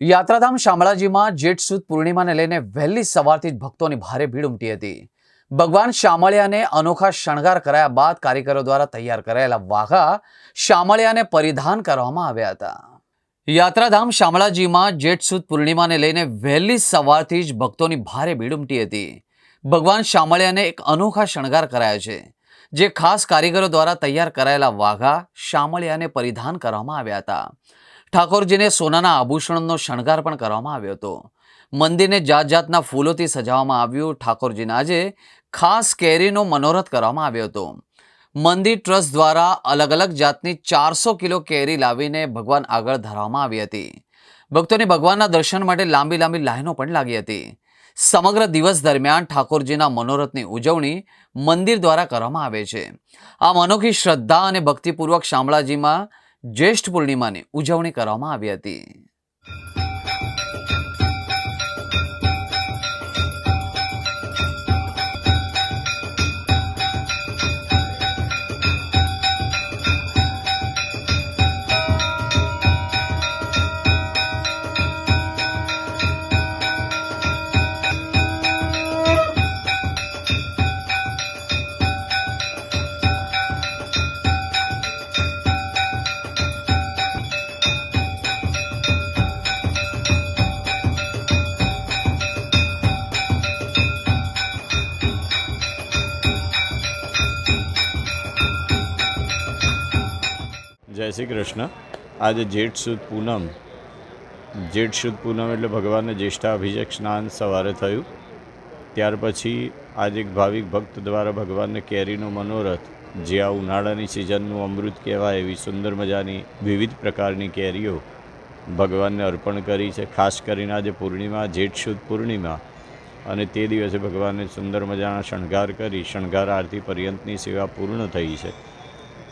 યાત્રાધામ શામળાજીમાં જેઠ સુદ પૂર્ણિમાને લઈને વહેલી સવારથી જ ભક્તોની ભારે ભીડ ઉમટી હતી. ભગવાન શામળિયાને અનોખા શણગાર કરાયા બાદ કારીગરો દ્વારા તૈયાર કરાયેલા વાઘા શામળિયાને પરિધાન કરવામાં આવ્યા હતા. યાત્રાધામ શામળાજીમાં જેઠ સુદ પૂર્ણિમાને લઈને વહેલી સવારથી જ ભક્તોની ભારે ભીડ ઉમટી હતી. ભગવાન શામળિયાને એક અનોખા શણગાર કરાયા છે, જે ખાસ કારીગરો દ્વારા તૈયાર કરાયેલા વાઘા શામળિયાને પરિધાન કરવામાં આવ્યા હતા. ઠાકોરજીને સોનાના આભૂષણનો શણગાર પણ કરવામાં આવ્યો હતો. મંદિરને જાત જાતના ફૂલોથી સજાવવામાં આવ્યું. ઠાકોરજીના આજે ખાસ કેરીનો મનોરથ કરવામાં આવ્યો હતો. મંદિર ટ્રસ્ટ દ્વારા અલગ અલગ જાતની ચારસો કિલો કેરી લાવીને ભગવાન આગળ ધરવામાં આવી હતી. ભક્તોને ભગવાનના દર્શન માટે લાંબી લાંબી લાઈનો પણ લાગી હતી. સમગ્ર દિવસ દરમિયાન ઠાકોરજીના મનોરથની ઉજવણી મંદિર દ્વારા કરવામાં આવે છે. આ અનોખી શ્રદ્ધા અને ભક્તિપૂર્વક શામળાજીમાં જ્યેષ્ઠ પૂર્ણિમાની ઉજવણી કરવામાં આવી હતી. જય શ્રી કૃષ્ણ. આજે જેઠ સુદ પૂનમ. જેઠ સુદ પૂનમ એટલે ભગવાનને જ્યેષ્ઠાભિષેક સ્નાન સવારે થયું. ત્યાર પછી આજે એક ભાવિક ભક્ત દ્વારા ભગવાનને કેરીનો મનોરથ, જે આ ઉનાળાની સિઝનનું અમૃત કહેવાય એવી સુંદર મજાની વિવિધ પ્રકારની કેરીઓ ભગવાનને અર્પણ કરી છે. ખાસ કરીને આજે પૂર્ણિમા, જેઠ સુદ પૂર્ણિમા. અને તે દિવસે ભગવાનને સુંદર મજાના શણગાર કરી, શણગાર આરતી પર્યંતની સેવા પૂર્ણ થઈ છે.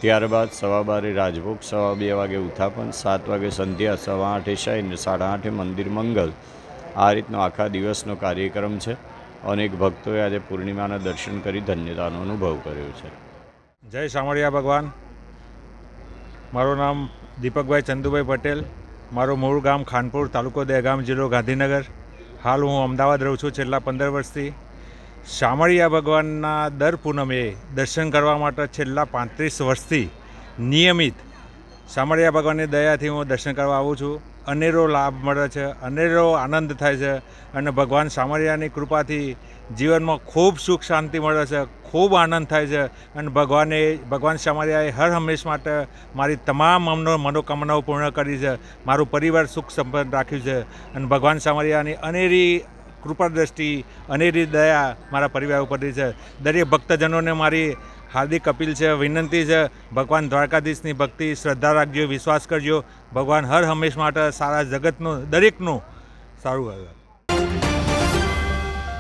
ત્યારબાદ સવા બારે રાજભોગ, સવા બે વાગે ઉત્થાપન સાત વાગે સંધ્યા, સવા આઠે શયન, સાડા આઠે મંદિર મંગલ. આ રીતનો આખા દિવસનો કાર્યક્રમ છે. અનેક ભક્તોએ આજે પૂર્ણિમાના દર્શન કરી ધન્યતાનો અનુભવ કર્યો છે. જય શામળિયા ભગવાન. મારું નામ દીપકભાઈ ચંદુભાઈ પટેલ. મારું મૂળ ગામ ખાનપુર, તાલુકો દહેગામ જિલ્લો ગાંધીનગર. હાલ હું અમદાવાદ રહું છું છેલ્લા પંદર વર્ષથી. શામળિયા ભગવાનના દર પૂનમે દર્શન કરવા માટે છેલ્લા પાંત્રીસ વર્ષથી નિયમિત શામળિયા ભગવાનની દયાથી હું દર્શન કરવા આવું છું. અનેરો લાભ મળે છે, અનેરો આનંદ થાય છે અને ભગવાન શામળિયાની કૃપાથી જીવનમાં ખૂબ સુખ શાંતિ મળે છે, ખૂબ આનંદ થાય છે અને ભગવાને, ભગવાન શામળિયાએ હર હંમેશ માટે મારી તમામ અમનો મનોકામનાઓ પૂર્ણ કરી છે. મારું પરિવાર સુખ સંપન્ન રાખ્યું છે અને ભગવાન શામળિયાની અનેરી કૃપા દ્રષ્ટિ, અનેરી દયા મારા પરિવાર ઉપરથી છે. દરેક ભક્તજનોને મારી હાર્દિક અપીલ છે, વિનંતી છે. ભગવાન દ્વારકાધીશની ભક્તિ શ્રદ્ધા રાખજો, વિશ્વાસ કરજો. ભગવાન હર હંમેશ માટે સારા જગતનું, દરેકનું સારું